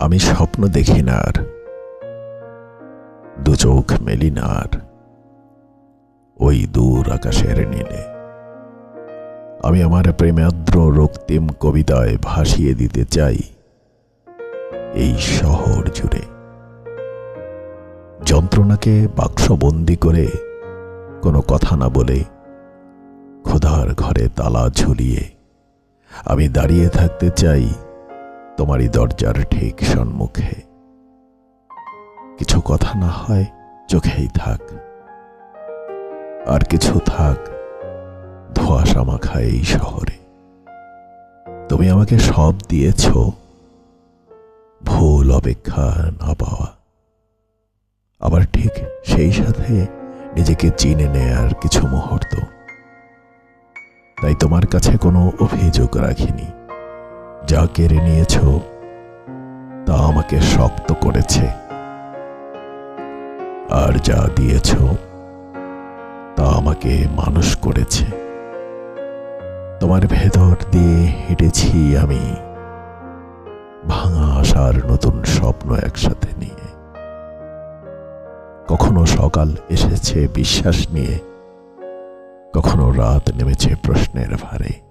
আমি স্বপ্ন দেখি না আর। দু চোখ মেলি না আর। ওই দূর আকাশের নীলে। আমি আমার প্রেমাদ্র রক্তিম কবিতায় ভাসিয়ে দিতে চাই এই শহর জুড়ে। যন্ত্রণাকে বাক্সবন্দি করে কোনো কথা না বলে খোদার ঘরে তালা ঝুলিয়ে আমি দাঁড়িয়ে থাকতে চাই তোমারই দরজার ঠিক সম্মুখে। কিছু কথা না হয়, চোখেই থাক। আর কিছু থাক ধোঁয়াশা মাখা এই শহরে। তুমি আমাকে সব দিয়েছ, ভুল অপেক্ষা না পাওয়া। আবার ঠিক সেই সাথে নিজেকে চিনে নেয়ার কিছু মুহূর্ত। তাই তোমার কাছে কোনো অভিযোগ রাখিনি। যা কেড়ে নিয়েছ, তা আমাকে শক্ত করেছে। আর যা দিয়েছ, তা আমাকে মানুষ করেছে। তোমার ভেতর দিয়ে হেঁটেছি আমি, ভাঙা আসার নতুন স্বপ্ন একসাথে নিয়ে। কখনো সকাল এসেছে বিশ্বাস নিয়ে, কখনো রাত নেমেছে প্রশ্নের ভারে।